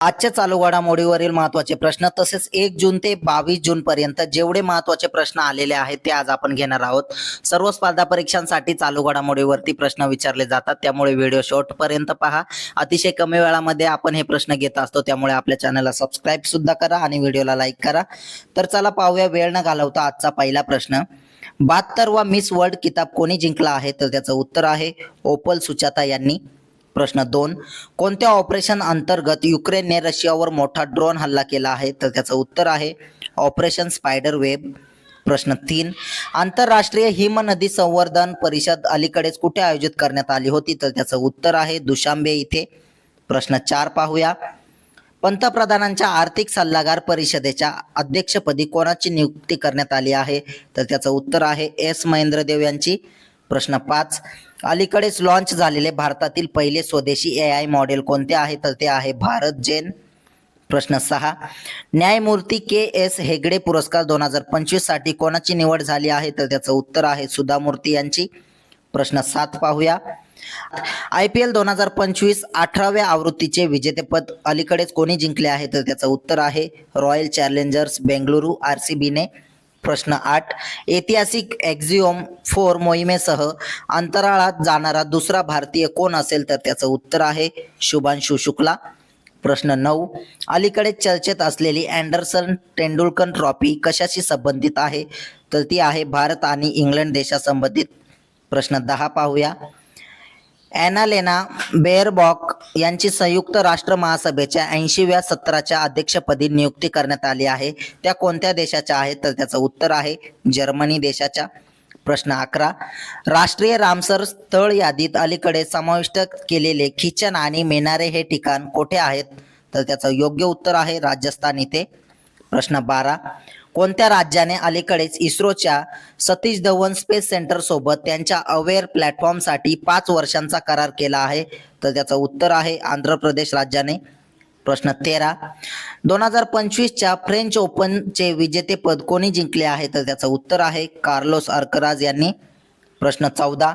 आजच्या चालू घडामोडीवरील महत्त्वाचे प्रश्न तसेच एक जून ते बावीस जून पर्यंत जेवढे महत्त्वाचे प्रश्न आलेले आहेत ते आज आपण घेणार आहोत. सर्व स्पर्धा परीक्षांसाठी चालू घडामोडीवरती प्रश्न विचारले जातात. त्यामुळे व्हिडिओ शॉर्ट पर्यंत पहा. अतिशय कमी वेळामध्ये आपण हे प्रश्न घेत असतो. त्यामुळे आपल्या चॅनलला सबस्क्राईब सुद्धा करा आणि व्हिडिओला लाईक करा. तर चला पाहूया वेळ न घालवता आजचा पहिला प्रश्न. बहात्तरवा मिस वर्ल्ड किताब कोणी जिंकला आहे? तर त्याचं उत्तर आहे ओपल सुचाता यांनी. प्रश्न दोन कोणत्या ऑपरेशन अंतर्गत युक्रेनने रशियावर मोठा ड्रोन हल्ला केला आहे? तर त्याचं उत्तर आहे ऑपरेशन स्पायडर वेब. प्रश्न तीन आंतरराष्ट्रीय हिमनदी संवर्धन परिषद अलीकडेच कुठे आयोजित करण्यात आली होती? तर त्याचं उत्तर आहे दुशांबे इथे. प्रश्न चार पाहूया. पंतप्रधानांच्या आर्थिक सल्लागार परिषदेच्या अध्यक्षपदी कोणाची नियुक्ती करण्यात आली आहे? तर त्याचं उत्तर आहे एस महेंद्रदेव यांची. प्रश्न पाच. अलीकडेच लॉन्च झालेले भारतातील पहिले स्वदेशी ए आय मॉडेल कोणते आहे? तर ते आहे भारत जेन प्रश्न सहा. न्यायमूर्ती के एस हेगडे पुरस्कार दोन हजार पंचवीससाठी कोणाची निवड झाली आहे? तर त्याचं उत्तर आहे सुधामूर्ती यांची. प्रश्न सात पाहूया. आय पी एल दोन हजार पंचवीस अठराव्या आवृत्तीचे विजेतेपद अलीकडेच कोणी जिंकले आहे? तर त्याचं उत्तर आहे Royal Challengers Bengaluru R C बीने प्रश्न आठ. ऐतिहासिक एक्झिओम फोर मोहिमेसह अंतराळात जाणारा दुसरा भारतीय कोण असेल तर त्याचं उत्तर आहे शुभांशु शुक्ला. प्रश्न नऊ. अलीकडे चर्चेत असलेली अँडरसन तेंडुलकर ट्रॉफी कशाशी संबंधित आहे? तर ती आहे भारत आणि इंग्लंड देशासंबंधित. प्रश्न दहा पाहूया. ॲनालेना बेअरबॉक यांची संयुक्त राष्ट्र महासभेच्या ऐंशीव्या सत्राच्या अध्यक्षपदी नियुक्ती करण्यात आली आहे. त्या कोणत्या देशाच्या आहेत? तर त्याचं उत्तर आहे जर्मनी देशाच्या. प्रश्न अकरा. राष्ट्रीय रामसर स्थळ यादीत अलीकडे समाविष्ट केलेले किचन आणि मेनारे हे ठिकाण कोठे आहेत? तर त्याचं योग्य उत्तर आहे राजस्थान इथे. प्रश्न बारा. कोणत्या राज्याने अलीकडेच इस्रोच्या सतीश धवन स्पेस सेंटर सोबत त्यांच्या अवेअर प्लॅटफॉर्मसाठी पाच वर्षांचा करार केला आहे? तर त्याचं उत्तर आहे आंध्र प्रदेश राज्याने. प्रश्न तेरा. दोन हजार पंचवीसच्या फ्रेंच ओपनचे विजेतेपद कोणी जिंकले आहे? तर त्याचं उत्तर आहे कार्लोस अर्कराज यांनी. प्रश्न चौदा.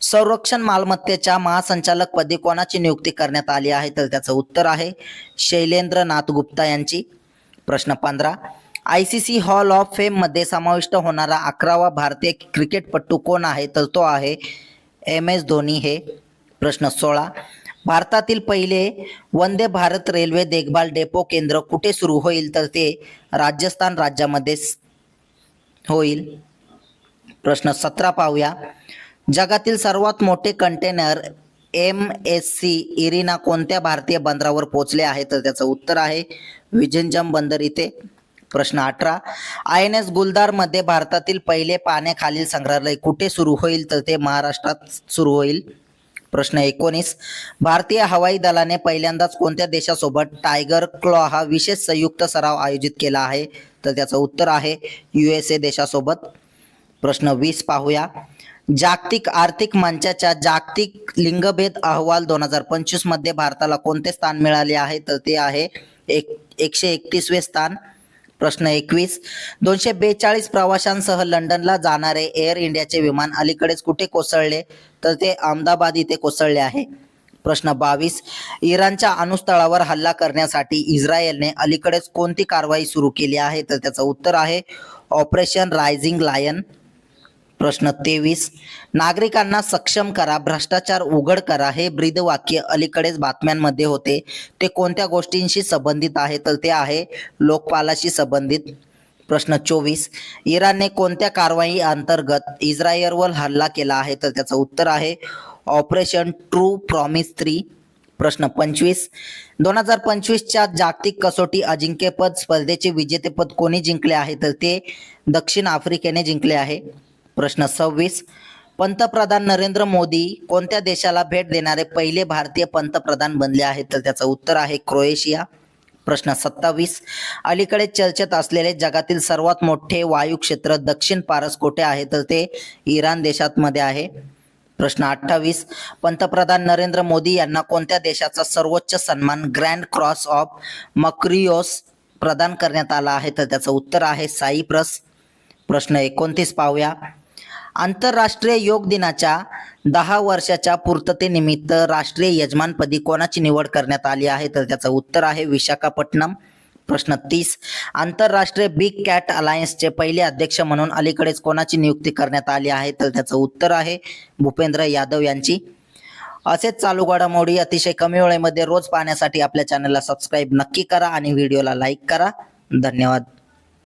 संरक्षण मालमत्तेच्या महासंचालकपदी कोणाची नियुक्ती करण्यात आली आहे? तर त्याचं उत्तर आहे शैलेंद्र नाथ गुप्ता यांची. प्रश्न पंधरा. I C C hall of फेममध्ये समाविष्ट होणारा अकरावा भारतीय क्रिकेटपटू कोण आहे? तर तो आहे एम एस धोनी हे. प्रश्न सोळा. भारतातील पहिले वंदे भारत रेल्वे देखभाल डेपो केंद्र कुठे सुरू होईल? तर ते राजस्थान राज्यामध्ये होईल. प्रश्न सतरा पाहूया. जगातील सर्वात मोठे container M S C Irina कोणत्या भारतीय बंदरावर पोहोचले आहे? तर त्याचं उत्तर आहे विझंजम बंदर इथे. प्रश्न अठरा. आय एन एस गुलदारमध्ये भारतातील पहिले पाण्याखालील संग्रहालय कुठे सुरू होईल तर ते महाराष्ट्रात सुरू होईल? प्रश्न एकोणीस. भारतीय हवाई दलाने पहिल्यांदाच कोणत्या देशासोबत टायगर क्लॉ हा विशेष संयुक्त सराव आयोजित केला आहे? तर त्याचं उत्तर आहे यू एस ए देशासोबत. प्रश्न वीस पाहूया. जागतिक आर्थिक मंचाच्या जागतिक लिंगभेद अहवाल दोन हजार पंचवीसमध्ये भारताला कोणते स्थान मिळाले आहे? तर ते आहे एक एकशे एकतीसवे स्थान. प्रश्न एकवीस. दोनशे बेचाळीस प्रवाशांसह लंडनला जाणारे एअर इंडियाचे विमान अलीकडेच कुठे कोसळले? तर ते अहमदाबाद इथे कोसळले आहे. प्रश्न बावीस. इराणच्या अणुस्थळावर हल्ला करण्यासाठी इस्रायलने अलीकडेच कोणती कारवाई सुरू केली आहे? तर त्याचं उत्तर आहे ऑपरेशन रायझिंग लायन. प्रश्न तेवीस. नागरिकांना सक्षम करा भ्रष्टाचार उघड करा हे ब्रीद वाक्य अलीकडेच बातम्यांमध्ये होते. ते कोणत्या गोष्टींशी संबंधित आहे? तर ते आहे लोकपालाशी संबंधित. प्रश्न चोवीस. इराणने कोणत्या कारवाई अंतर्गत इस्रायलवर हल्ला केला आहे? तर त्याचं उत्तर आहे ऑपरेशन ट्रू प्रॉमिस थ्री. प्रश्न पंचवीस. दोन हजार पंचवीसच्या जागतिक कसोटी अजिंक्यपद स्पर्धेचे विजेतेपद कोणी जिंकले आहे? तर ते दक्षिण आफ्रिकेने जिंकले आहे. प्रश्न सव्वीस. पंतप्रधान नरेंद्र मोदी कोणत्या देशाला भेट देणारे पहिले भारतीय पंतप्रधान बनले आहेत? तर त्याचं उत्तर आहे क्रोएशिया. प्रश्न सत्तावीस. अलीकडे चर्चेत असलेले जगातील सर्वात मोठे वायू क्षेत्र दक्षिण पारस कोठे आहे? तर ते इराण देशात मध्ये आहे. प्रश्न अठ्ठावीस. पंतप्रधान नरेंद्र मोदी यांना कोणत्या देशाचा सर्वोच्च सन्मान ग्रँड क्रॉस ऑफ मक्रियोस प्रदान करण्यात आला आहे? तर त्याचं उत्तर आहे साईप्रस प्रश्न एकोणतीस पाहूया. आंतरराष्ट्रीय योग दिनाच्या दहा वर्षाच्या पूर्ततेनिमित्त राष्ट्रीय यजमानपदी कोणाची निवड करण्यात आली आहे? तर त्याचं उत्तर आहे विशाखापट्टणम. प्रश्न तीस. आंतरराष्ट्रीय बिग कॅट अलायन्सचे पहिले अध्यक्ष म्हणून अलीकडेच कोणाची नियुक्ती करण्यात आली आहे? तर त्याचं उत्तर आहे भूपेंद्र यादव यांची. असेच चालू घडामोडी अतिशय कमी वेळेमध्ये रोज पाहण्यासाठी आपल्या चॅनलला सबस्क्राईब नक्की करा आणि व्हिडिओला लाईक करा. धन्यवाद.